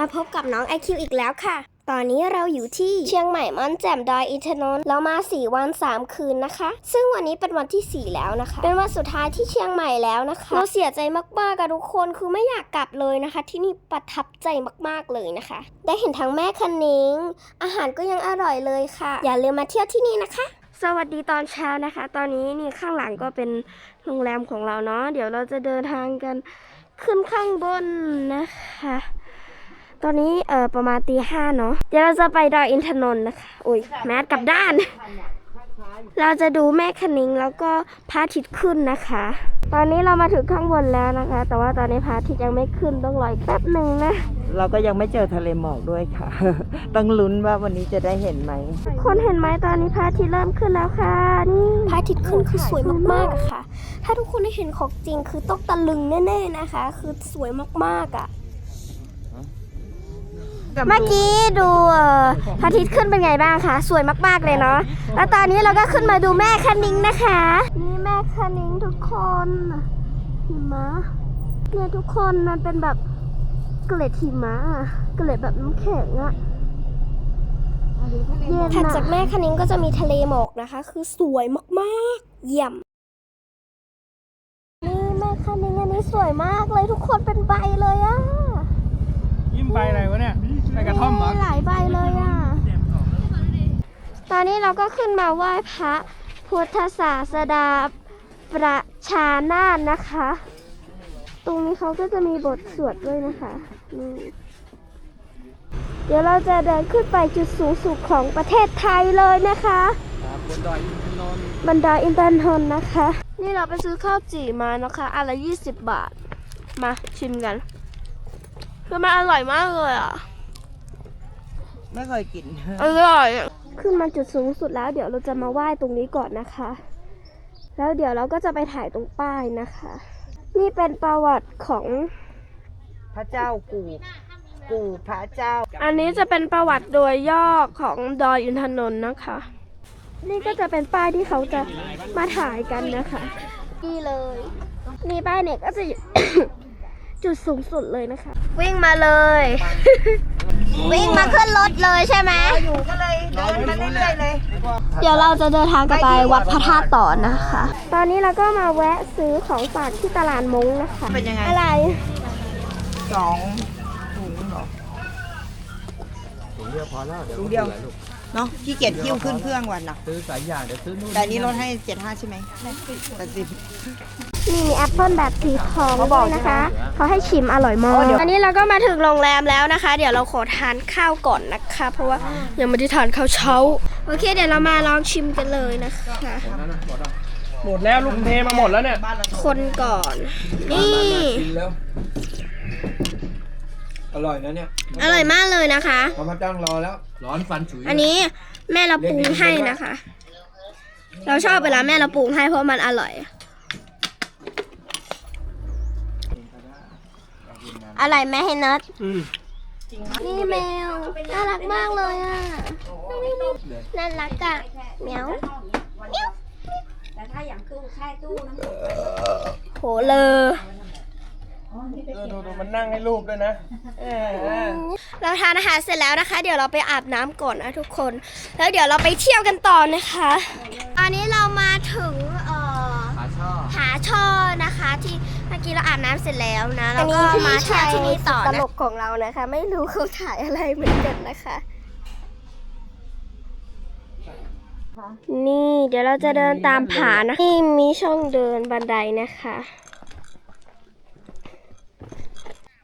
มาพบกับน้องไอคิวอีกแล้วค่ะ ตอนนี้เราอยู่ที่เชียงใหม่ม่อนแจ่มดอยอินทนนท์เรามา 4 วัน 3 คืนนะคะ ซึ่งวันนี้เป็นวันที่ 4 แล้วนะคะ เป็นวันสุดท้ายที่เชียงใหม่แล้วนะคะ เราเสียใจมากๆกับทุกคนคือไม่อยากกลับเลยนะคะ ที่นี่ประทับใจมากๆเลยนะคะ ได้เห็นทั้งแม่คันนิงอาหารก็ยังอร่อยเลยค่ะ อย่าลืมมาเที่ยวที่นี่นะคะสวัสดีตอนเช้านะคะ ตอนนี้นี่ข้างหลังก็เป็นโรงแรมของเราเนาะ เดี๋ยวเราจะเดินทางกันขึ้นข้างบนนะคะ ตอนนี้เออประมาณตีห้าเนาะเดี๋ยวเราจะไปดอยอินทนนท์นะคะอุ้ยแมสกลับด้าน เราจะดูแม่คณิงแล้วก็พระอาทิตย์ขึ้นนะคะ ตอนนี้เรามาถึงข้างบนแล้วนะคะ แต่ว่าตอนนี้พระอาทิตย์ยังไม่ขึ้นต้องรออีกแป๊บหนึ่งนะ เราก็ยังไม่เจอทะเลหมอกด้วยค่ะ ต้องลุ้นว่าวันนี้จะได้เห็นไหมคนเห็นไหมตอนนี้พระอาทิตย์เริ่มขึ้นแล้วค่ะนี่พระอาทิตย์ขึ้นคือสวยมากๆอะค่ะ ถ้าทุกคนได้เห็นของจริงคือต้องตะลึงแน่ๆนะคะ คือสวยมากๆอะ เมื่อกี้ดูเอ่อพระอาทิตย์ขึ้นเป็นไงบ้างคะสวยมากๆเลยเนาะแล้วตอนนี้เราก็ขึ้นมาดูแม่คณิงนะคะ นี่แม่คณิงทุกคนหิมะเนี่ยทุกคนมันเป็นแบบเกล็ดหิมะอะเกล็ดแบบน้ำแข็งอะถัดจากแม่คณิ้งก็จะมีทะเลหมอกนะคะ คือสวยมากๆ เยี่ยม นี่แม่คณิ้งอันนี้สวยมากเลยทุกคนเป็นใบเลยอะยิ้มไปอะไรวะเนี่ย ไปกระท่อมเหรอ หลายใบเลยอะ ตอนนี้เราก็ขึ้นมาไหว้พระพุทธศาสดาประชานาถนะคะ ตรงนี้เขาก็จะมีบทสวดด้วยนะคะนี่เดี๋ยวเราจะเดินขึ้นไปจุดสูงสุดของประเทศไทยเลยนะคะ บนดอยอินทนนท์บันไดอินเตอร์นนท์นะคะ นี่เราไปซื้อข้าวจี่มานะคะอันละยี่สิบบาท มาชิมกันคือมันอร่อยมากเลยอะ ไม่เคยกิน อร่อย ขึ้นมาจุดสูงสุดแล้ว เดี๋ยวเราจะมาไหว้ตรงนี้ก่อนนะคะ แล้วเดี๋ยวเราก็จะไปถ่ายตรงป้ายนะคะ นี่เป็นประวัติของ พระเจ้ากูกูพระเจ้า อันนี้จะเป็นประวัติโดยย่อของดอยอินทนนท์นะคะ นี่ก็จะเป็นป้ายที่เขาจะมาถ่ายกันนะคะนี่เลยนี่ป้ายเนี่ยก็จะอยู่ จุดสูงสุดเลยนะคะ วิ่งมาเลย วิ่งมาขึ้นรถเลยใช่ไหมอยู่ก็เลยเดินมาเรื่อยๆเลย เดี๋ยวเราจะเดินทางกันไปวัดพระธาตุต่อนะคะ ตอนนี้เราก็มาแวะซื้อของฝากที่ตลาดมงนะคะเป็นยังไงอะไรสองถุงเหรอถุงเดียวพอแล้วเดี๋ยวถุงเดียวเนาะขี้เกียจคิ้วขึ้นเครื่องวันน่ะซื้อสายยางเดี๋ยวซื้อนู่นแต่อันนี้ลดให้เจ็ดห้าใช่ไหมแปดสิบนี่ มีแอปเปิลแบบสีทองเขาบด้อวกยนะคะใช่ไหมเขาให้ชิมอร่อยมากอ๋อเดี๋ยวอันนี้เราก็มาถึงโรงแรมแล้วนะคะ เดี๋ยวเราขอทานข้าวก่อนนะคะ เพราะว่ายังไม่ได้ทานข้าวเช้า โอเค เดี๋ยวเรามาลองชิมกันเลยนะคะหมดแล้วลุงเทมาหมดแล้วเนี่ย คนก่อน นี่กินแล้ว อร่อยนะเนี่ย อร่อยมากเลยนะคะพอมาจ้างรอแล้ว ร้อนฟันฉุย อันนี้แม่เราปรุงให้นะคะ เราชอบเวลาแม่เราปรุงให้เพราะมันอร่อย อร่อยไหมเฮนัทอืมนี่แมว น่ารักมากเลยอะ น่ารักอะเหมียวโหเลอเออดูดูมันนั่งให้รูปด้วยนะเออเออเราทานอาหารเสร็จแล้วนะคะ เดี๋ยวเราไปอาบน้ำก่อนนะทุกคน แล้วเดี๋ยวเราไปเที่ยวกันต่อนะคะ ตอนนี้เรามาถึงเอ่อขาช่อ หาช่อนะคะ ที่เมื่อกี้เราอาบน้ำเสร็จแล้วนะแล้วก็มาเที่ยวที่นี่ต่อนะตลกของเรานะคะ ไม่รู้เขาถ่ายอะไรเหมือนกันนะคะ นี่เดี๋ยวเราจะเดินตามผานะนี่มีช่องเดินบันไดนะคะ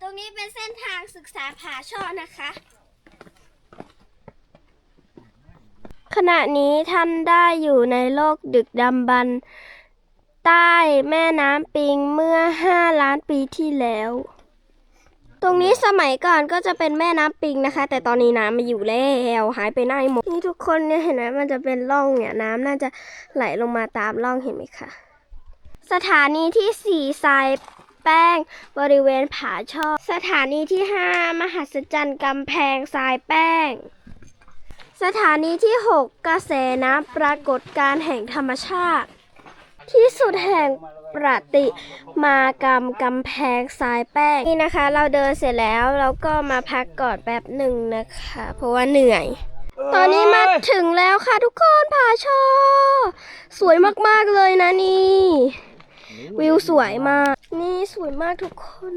ตรงนี้เป็นเส้นทางศึกษาผาช่อนะคะ ขณะนี้ท่านได้อยู่ในโลกดึกดำบรรพ์ ใต้แม่น้ำปิงเมื่อ 5 ล้านปีที่แล้ว ตรงนี้สมัยก่อนก็จะเป็นแม่น้ำปิงนะคะ แต่ตอนนี้น้ำมาอยู่แล้วหายไปไหนหมดนี่ทุกคนเนี่ยเห็นไหมมันจะเป็นร่องเนี่ยน้ำน่าจะไหลลงมาตามร่องเห็นไหมคะสถานีที่สี่ทรายแป้งบริเวณผาช่อสถานีที่ห้ามหัศจรรย์กำแพงทรายแป้ง สถานีที่6กระแสน้ำปรากฏการแห่งธรรมชาติ ที่สุดแห่งประติมากรรมกำแพงทรายแป้งนี่นะคะ เราเดินเสร็จแล้วเราก็มาพักก่อนแป๊บหนึ่งนะคะ เพราะว่าเหนื่อย ตอนนี้มาถึงแล้วค่ะทุกคนผาชอ สวยมากๆเลยนะนี่ วิวสวยมาก นี่สวยมากทุกคน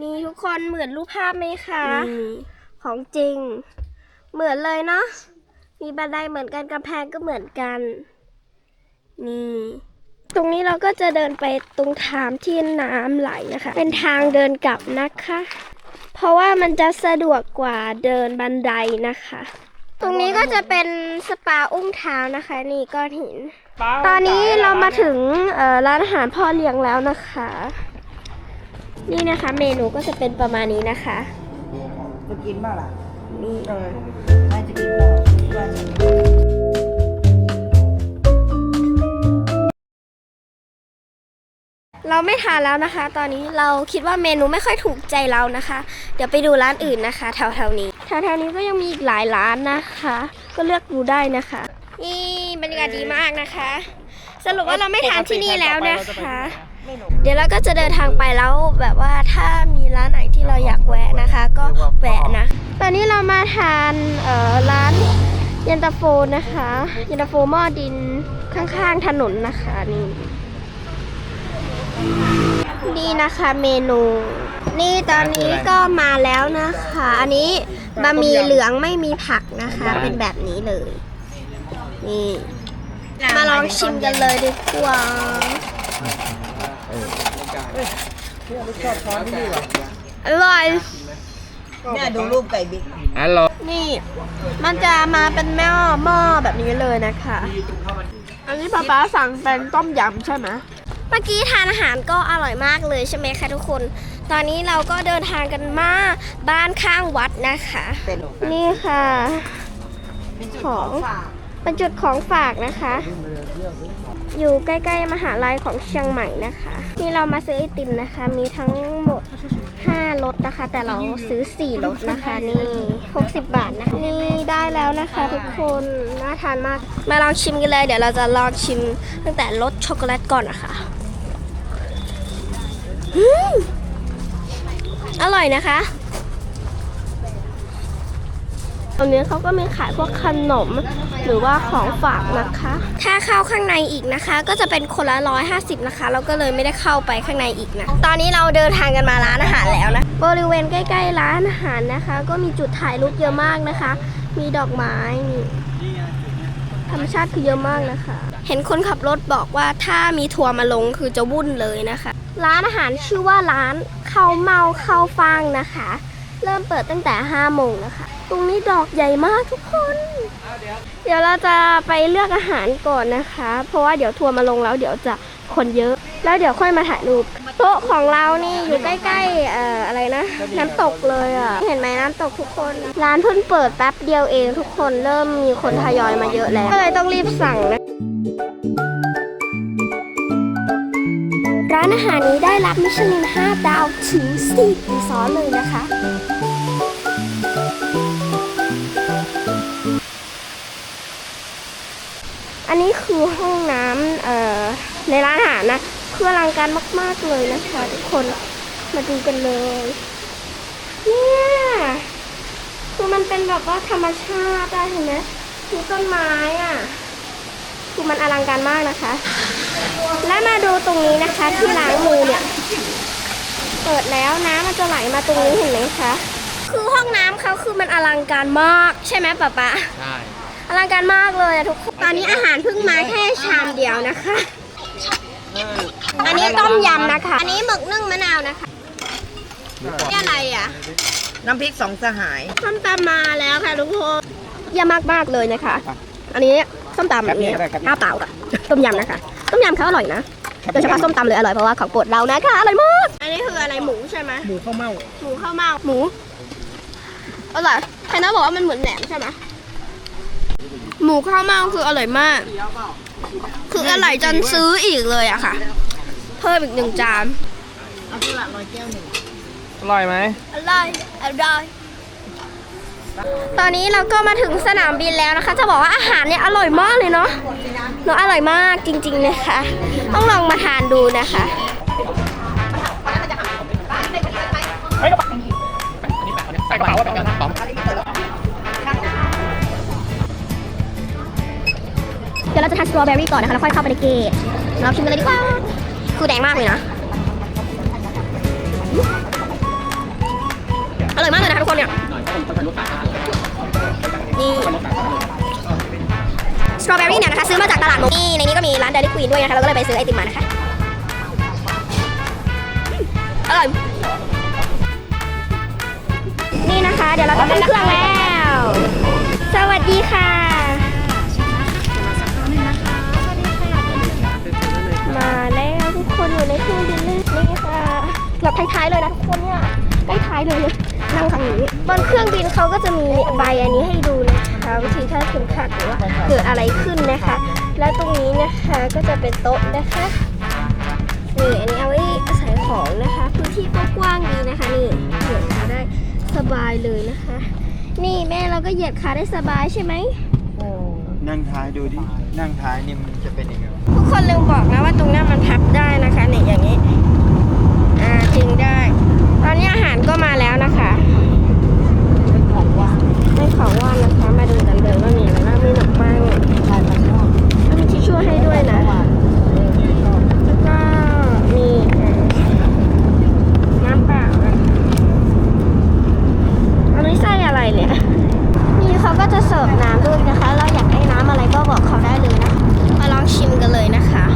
นี่ทุกคนเหมือนรูปภาพไหมคะ ของจริง เหมือนเลยเนาะมีบันไดเหมือนกันกำแพงก็เหมือนกัน นี่ ตรงนี้เราก็จะเดินไปตรงทามที่น้ำไหลนะคะ เป็นทางเดินกลับนะคะ เพราะว่ามันจะสะดวกกว่าเดินบันไดนะคะ ตรงนี้ก็จะเป็นสปาอุ้งเท้านะคะ นี่ก้อนหิน ตอนนี้เรามาถึงเอ่อร้านอาหารพ่อเลี้ยงแล้วนะคะ นี่นะคะ เมนูก็จะเป็นประมาณนี้นะคะจะกินบ้างล่ะนี่เออน่าจะกินบ้าง เราไม่ทานแล้วนะคะ ตอนนี้เราคิดว่าเมนูไม่ค่อยถูกใจเรานะคะ เดี๋ยวไปดูร้านอื่นนะคะแถวๆนี้แถวๆนี้ก็ยังมีอีกหลายร้านนะคะ ก็เลือกดูได้นะคะ นี่บรรยากาศดีมากนะคะ สรุปว่าเราไม่ทานที่นี่แล้วนะคะ เดี๋ยวเราก็จะเดินทางไปแล้วแบบว่าถ้ามีร้านไหนที่เราอยากแวะนะคะ ก็แวะนะ ตอนนี้เรามาทานเอ่อร้านเย็นตาโฟนะคะเย็นตาโฟหม้อดินข้างๆถนนนะคะนี่ นี่นะคะเมนู นี่ตอนนี้ก็มาแล้วนะคะ อันนี้บะหมี่เหลืองไม่มีผักนะคะ เป็นแบบนี้เลย นี่ มาลองชิมกันเลยดีกว่าอร่อยเนี่ยดูรูปไก่บิ๊กฮัลโหลนี่ มันจะมาเป็นหม้อหม้อแบบนี้เลยนะคะ อันนี้ป๊าป๊าสั่งเป็นต้มยำใช่ไหม เมื่อกี้ทานอาหารก็อร่อยมากเลยใช่ไหมคะทุกคน ตอนนี้เราก็เดินทางกันมาบ้านข้างวัดนะคะ เป็นนี่ค่ะของเป็นจุดของฝากนะคะ อยู่ใกล้ๆมหาลัยของเชียงใหม่นะคะนี่เรามาซื้อไอติมนะคะ มีทั้งหมด5รสนะคะ แต่เราซื้อ4รสนะคะนี่60 บาทนะคะนี่ได้แล้วนะคะทุกคนน่าทานมาก มาลองชิมกันเลย เดี๋ยวเราจะลองชิมตั้งแต่รสช็อกโกแลตก่อนนะคะอืม อร่อยนะคะตรงนี้เขาก็มีขายพวกขนมหรือว่าของฝากนะคะ ถ้าเข้าข้างในอีกนะคะ ก็จะเป็นคนละร้อยห้าสิบนะคะ เราก็เลยไม่ได้เข้าไปข้างในอีกนะ ตอนนี้เราเดินทางกันมาร้านอาหารแล้วนะ บริเวณใกล้ ๆ ร้านอาหารนะคะ ก็มีจุดถ่ายรูปเยอะมากนะคะ มีดอกไม้นี่ธรรมชาติคือเยอะมากนะคะ เห็นคนขับรถบอกว่าถ้ามีทัวร์มาลงคือจะวุ่นเลยนะคะ ร้านอาหารชื่อว่าร้านข้าวเมาข้าวฟางนะคะ เริ่มเปิดตั้งแต่5โมงนะคะ ตรงนี้ดอกใหญ่มากทุกคน เดี๋ยวเราจะไปเลือกอาหารก่อนนะคะ เพราะว่าเดี๋ยวทัวร์มาลงแล้วเดี๋ยวจะคนเยอะ แล้วเดี๋ยวค่อยมาถ่ายรูปโต๊ะของเรานี่อยู่ใกล้ๆเอ่ออะไรนะ น้ำตกเลยอะ เห็นไหมน้ำตกทุกคน ร้านเพิ่งเปิดแป๊บเดียวเองทุกคนเริ่มมีคนทยอยมาเยอะแล้ว ก็เลยต้องรีบสั่งนะ ร้านอาหารนี้ได้รับมิชลิน 5 ดาวถึง 4 ปีซ้อนเลยนะคะ อันนี้คือห้องน้ำเอ่อในร้านอาหารนะคืออลังการมาก ๆ เลยนะคะทุกคนมาดูกันเลยเนี่ยคือมันเป็นแบบว่าธรรมชาติได้เห็นไหมมีต้นไม้อะ คือมันอลังการมากนะคะ และมาดูตรงนี้นะคะที่ล้างมือเนี่ย เปิดแล้วน้ำมันจะไหลมาตรงนี้เห็นไหมคะ คือห้องน้ำเขาคือมันอลังการมาก ใช่ไหมป๊าป๊าใช่อลังการมากเลยอะทุกคนตอนนี้อาหารเพิ่งมาแค่ชามเดียวนะคะ อันนี้ต้มยำนะคะ อันนี้หมึกนึ่งมะนาวนะคะนี่อะไรอะ น้ำพริกสองสหายส้มตำมาแล้วค่ะทุกคนเยี่ยมมากๆเลยนะคะ อันนี้ ส้มตำแบบนี้ข้าวเปล่ากับต้มยำนะคะ ต้มยำเขาอร่อยนะโดยเฉพาะส้มตำเลยอร่อยเพราะว่าของโปรดเรานะคะอร่อยมากอันนี้คืออะไรหมูใช่ไหมหมูข้าวเม่าหมูข้าวเมาหมูอร่อยใครนะบอกว่ามันเหมือนแหนมใช่ไหมหมูข้าวเมาคืออร่อยมาก คืออร่อยจนซื้ออีกเลยอะค่ะ เพิ่มอีกหนึ่งจานอร่อยไหมอร่อยอร่อยไป ตอนนี้เราก็มาถึงสนามบินแล้วนะคะ จะบอกว่าอาหารเนี่ยอร่อยมากเลยเนาะเนาะอร่อยมากจริง ๆนะคะ ต้องลองมาทานดูนะคะใส่กระเป๋าไว้ก่อนป๋อมเดี๋ยวเราจะทานสตรอเบอรี่ก่อนนะคะ แล้วค่อยเข้าไปในเกตเราชิมกันเลยดีกว่าคือแดงมากเลยนะ อร่อยมากเลยนะคะทุกคนเนี่ย นี่สตรอเบอรี่เนี่ยนะคะซื้อมาจากตลาดนกนี่ในนี้ก็มีร้านเดลี่ควีนด้วยนะคะเราก็เลยไปซื้อไอติมมานะคะอร่อยนี่นะคะ เดี๋ยวเราจะขึ้นเครื่องแล้ว สวัสดีค่ะ มาแล้วทุกคนอยู่ในเครื่องบินเลยนี่ค่ะเกือบท้ายๆเลยนะทุกคนเนี่ยใกล้ท้ายเลย นั่งทางนี้บนเครื่องบินเขาก็จะมีใบอันนี้ให้ดูนะคะวิธีถ้าเข็มขัดหรือว่าเกิดอะไรขึ้นนะคะ และตรงนี้นะคะก็จะเป็นโต๊ะนะคะนี่อันนี้เอาไว้ใส่ของนะคะพื้นที่ก็กว้างดีนะคะนี่เหยียดขาได้สบายเลยนะคะ นี่แม่เราก็เหยียดขาได้สบายใช่ไหมนั่งท้ายดูดินั่งท้ายนี่มันจะเป็นยังไงทุกคนลืมบอกนะว่าตรงเนี้ยมันพับได้นะคะเนี่ยอย่างนี้อ่าจริงได้ ตอนนี้อาหารก็มาแล้วนะคะเป็นของว่างเป็นของว่างนะคะ มาดูกันเลยว่ามีอะไรบ้างมีขนมปังแล้วมีทิชชู่ให้ด้วยนะ แล้วก็มีเอ่อน้ำเปล่านะอันนี้ไส้อะไรเนี่ย นี่เขาก็จะเสิร์ฟน้ำด้วยนะคะ เราอยากได้น้ำอะไรก็บอกเขาได้เลยนะ มาลองชิมกันเลยนะคะ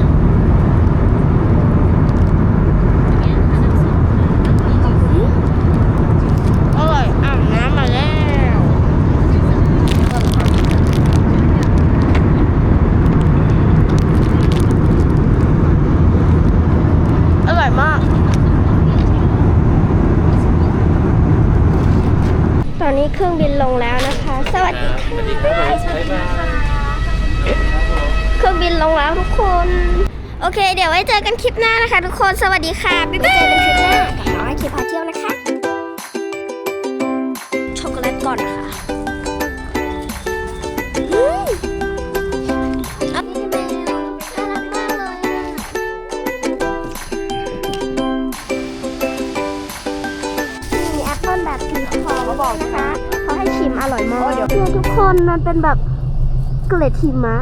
อร่อยอ่ำน้ำมาแล้ว อร่อยมาก ตอนนี้ เครื่องบินลงแล้วนะคะสวัสดีค่ะเครื่องบินลงแล้วทุกคน โอเค เดี๋ยวไว้เจอกันคลิปหน้านะคะ ทุกคน สวัสดีค่ะไปเจอกันคลิปหน้ากับน้อย มันเป็นแบบเกล็ดหิมะ